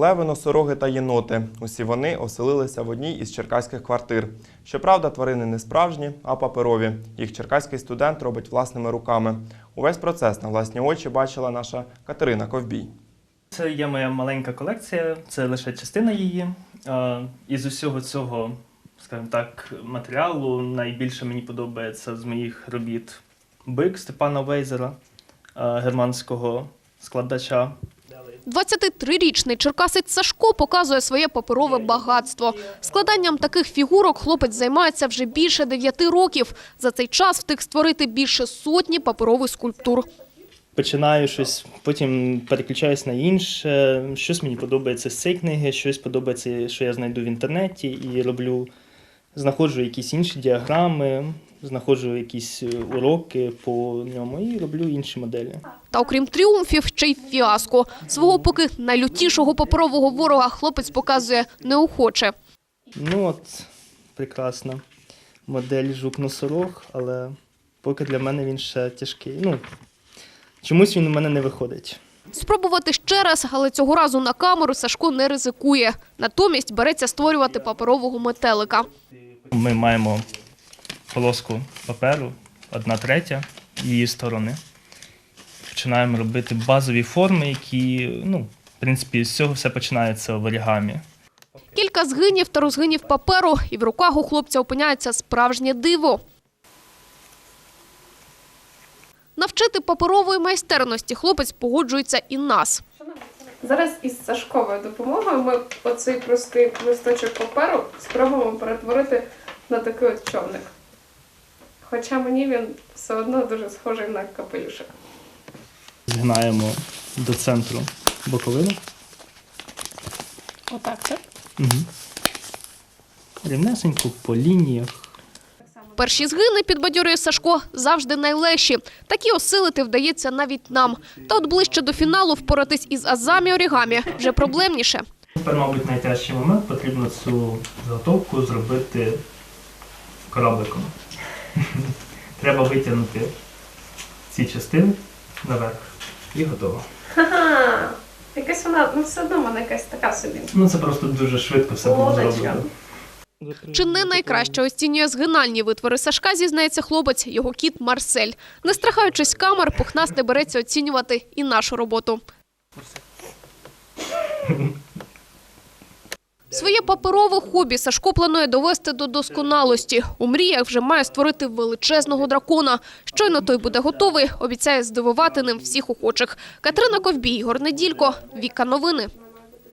Леви, носороги та єноти. Усі вони оселилися в одній із черкаських квартир. Щоправда, тварини не справжні, а паперові. Їх черкаський студент робить власними руками. Увесь процес на власні очі бачила наша Катерина Ковбій. Це є моя маленька колекція, це лише частина її. Із усього цього, скажімо так, матеріалу найбільше мені подобається з моїх робіт бик Степана Вейзера, германського складача. 23-річний черкасець Сашко показує своє паперове багатство. Складанням таких фігурок хлопець займається вже більше 9 років. За цей час встиг створити більше сотні паперових скульптур. Починаю щось, потім переключаюсь на інше. Щось мені подобається з цієї книги, щось подобається, що я знайду в інтернеті і роблю. Знаходжу якісь інші діаграми, знаходжу якісь е, уроки по ньому і роблю інші моделі. Та окрім тріумфів, ще й фіаско. Свого поки найлютішого паперового ворога хлопець показує неохоче. Ну от, прекрасна модель жук-носорог, але поки для мене він ще тяжкий. Ну, чомусь він у мене не виходить. Спробувати ще раз, але цього разу на камеру Сашко не ризикує. Натомість береться створювати паперового метелика. Ми маємо полоску паперу, одна третя її сторони. Починаємо робити базові форми, які, ну, в принципі, з цього все починається в орігамі. Кілька згинів та розгинів паперу, і в руках у хлопця опиняється справжнє диво. Навчити паперової майстерності хлопець погоджується і нас. Зараз із Сашковою допомогою ми оцей простий листочок паперу спробуємо перетворити на такий от човник. Хоча мені він все одно дуже схожий на капелюшок. Згинаємо до центру боковину. Отак, так? Угу. Рівнесенько по лініях. Перші згини, підбадьорює Сашко, завжди найлегші. Такі осилити вдається навіть нам. Та от ближче до фіналу впоратись із азамі орігамі вже проблемніше. Тепер, мабуть, найтяжчий момент потрібно цю заготовку зробити корабликом. Треба витягнути ці частини наверх і готово. Ха-ха! Якась вона, ну все одно вона якась така собі. Ну це просто дуже швидко все було зроблено. Чи не найкраще оцінює згинальні витвори Сашка, зізнається хлопець, його кіт Марсель. Не страхаючись камер, пухнасти береться оцінювати і нашу роботу. Своє паперове хобі Сашко планує довести до досконалості. У мріях вже має створити величезного дракона. Щойно той буде готовий, обіцяє здивувати ним всіх охочих. Катерина Ковбій, Ігор Неділько, Віка Новини.